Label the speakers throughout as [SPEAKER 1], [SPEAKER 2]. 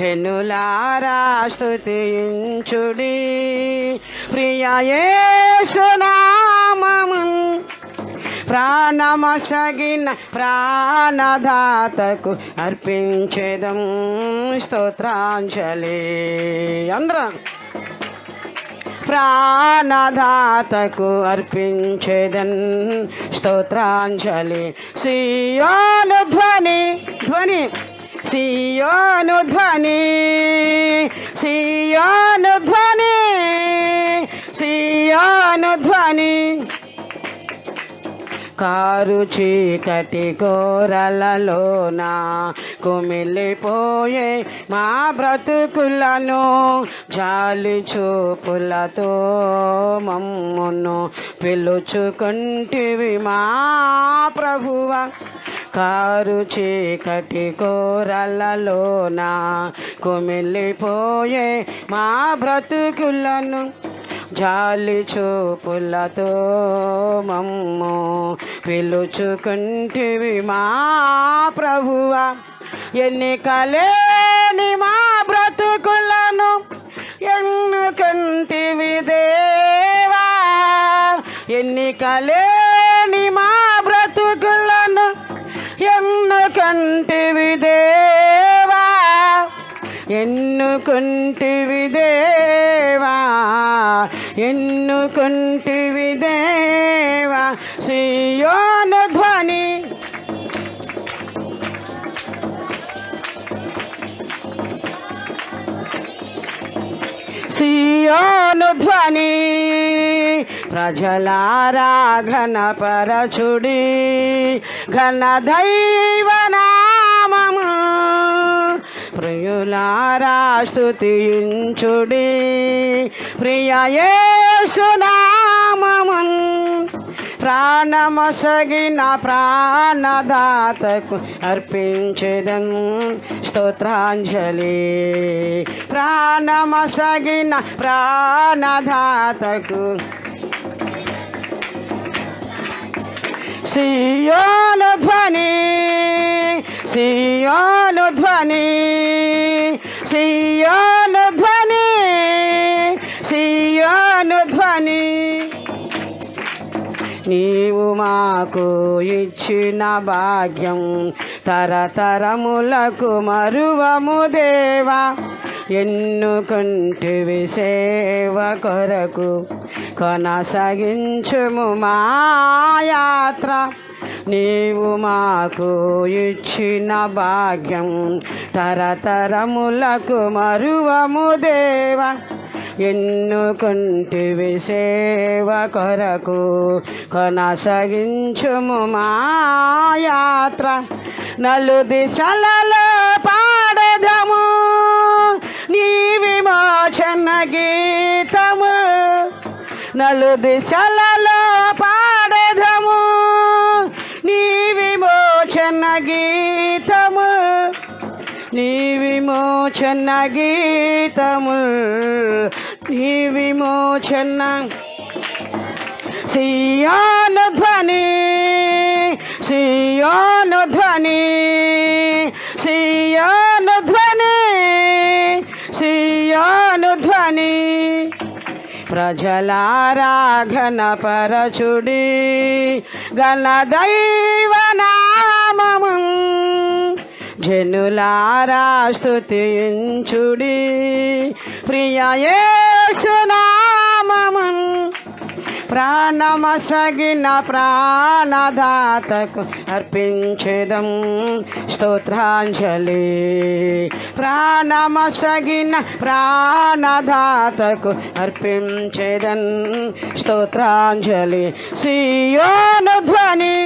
[SPEAKER 1] జనులారా స్తుతించుడి. ప్రియయేసునామము ప్రాణమసగిన ప్రాణదాతకు అర్పించేదం స్తోత్రాంజలి. అందరం. ప్రాణదాతకు అర్పించేదన్ స్తోత్రాంజలి. సియోను ధ్వని ధ్వని. సియోను ధ్వని సియోను ధ్వని సియోను ధ్వని కారు చీకటి కోరలలోన కుమిలిపోయే మా బ్రతుకులను జాలి చూపులతో మమ్మును పిలుచుకుంటివి మా ప్రభువ. కారు చీకటి కోరలలోన? కుమిలిపోయే మా బ్రతుకులను జాలి చూపులతో మమ్ము పిలుచుకుంటివి మా ప్రభువ. ఎన్నికలేని మా బ్రతుకులను ఎన్నుకుంటివి దేవా? ఎన్నికలే ఎన్నుకుంటివి దేవా? ఎన్నుకుంటివి దేవా? ఎన్నుకుంటివి దేవా? సియోను ధ్వని. సియోను ధ్వని. ప్రజలారా ఘనపరచుడి ఘన దైవనామము ప్రియులారా స్తుతించుడి ప్రియయేసునామము ప్రాణమసగిన ప్రాణదాతకు అర్పించదం. స్తోత్రాంజలి. ప్రాణమసగిన ప్రాణదాతకు సియోను ధ్వని సియోను ధ్వని సియోను ధ్వని సియోను ధ్వని. నీవు మాకు ఇచ్చిన భాగ్యం తరతరములకు మరువము దేవా. ఎన్నుకుంటివి సేవ కొరకు కొనసాగించుము మా యాత్ర నీవు మాకు ఇచ్చిన భాగ్యం తరతరములకు మరువము దేవ. ఎన్నుకుంటివి సేవ కొరకు కొనసాగించుము మా యాత్ర నలు దిశలలో పాడదము. నీ విమోచన గీతము. నలు దిశలలో పాడదము. నీ విమోచన గీతము. నీ విమోచన గీతము. నీ విమోచన సియాను ధ్వని. సియాను ధ్వని. సియాను ధ్వని. సియాను ధ్వని. ప్రజలారా ఘనపరచుడి గణ దైవనామము జనులారా స్తుతించుడి. ప్రియ యేసునామము ప్రాణమసగిన ప్రాణదాతకు అర్పించదం స్తోత్రాంజలి. ప్రాణమసగిన ప్రాణదాతకు అర్పించదన్ స్తోత్రాంజలి. సియోను ధ్వని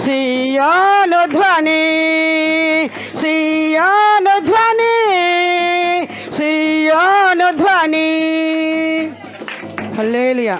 [SPEAKER 1] సియోను ధ్వని సియోను ధ్వని సియోను ధ్వని. హల్లేలుయా